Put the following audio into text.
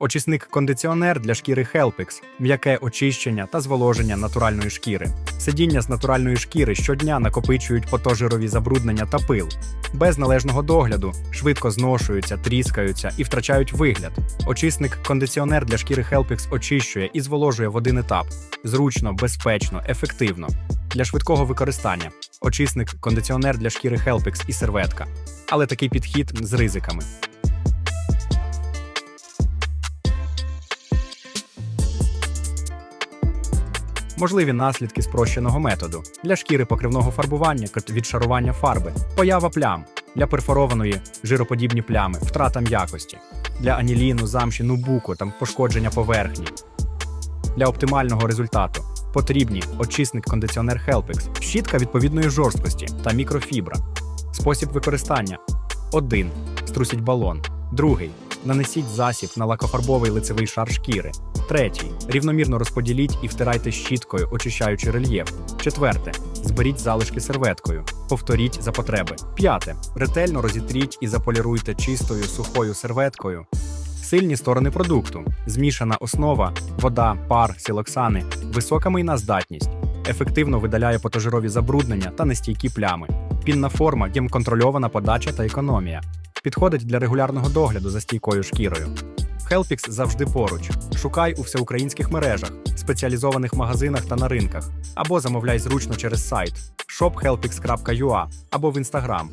Очисник-кондиціонер для шкіри Helpix, м'яке очищення та зволоження натуральної шкіри. Сидіння з натуральної шкіри щодня накопичують потожирові забруднення та пил. Без належного догляду швидко зношуються, тріскаються і втрачають вигляд. Очисник-кондиціонер для шкіри Helpix очищує і зволожує в один етап. Зручно, безпечно, ефективно. Для швидкого використання. Очисник-кондиціонер для шкіри Helpix і серветка. Але такий підхід з ризиками. Можливі наслідки спрощеного методу для шкіри покривного фарбування, відшарування фарби, поява плям, для перфорованої жироподібні плями, втрата м'якості, для аніліну, замші, нубуку там пошкодження поверхні. Для оптимального результату потрібні очисник-кондиціонер Helpix, щітка відповідної жорсткості та мікрофібра. Спосіб використання: 1. Струсіть балон. Другий. Нанесіть засіб на лакофарбовий лицевий шар шкіри. Третій. Рівномірно розподіліть і втирайте щіткою, очищаючи рельєф. Четверте. Зберіть залишки серветкою. Повторіть за потреби. П'яте. Ретельно розітріть і заполіруйте чистою сухою серветкою. Сильні сторони продукту: змішана основа, вода, пар, сілоксани, висока мийна здатність, ефективно видаляє потожирові забруднення та нестійкі плями. Пінна форма, контрольована подача та економія. Підходить для регулярного догляду за стійкою шкірою. Хелпікс завжди поруч. Шукай у всеукраїнських мережах, спеціалізованих магазинах та на ринках, або замовляй зручно через сайт shophelpix.ua або в Instagram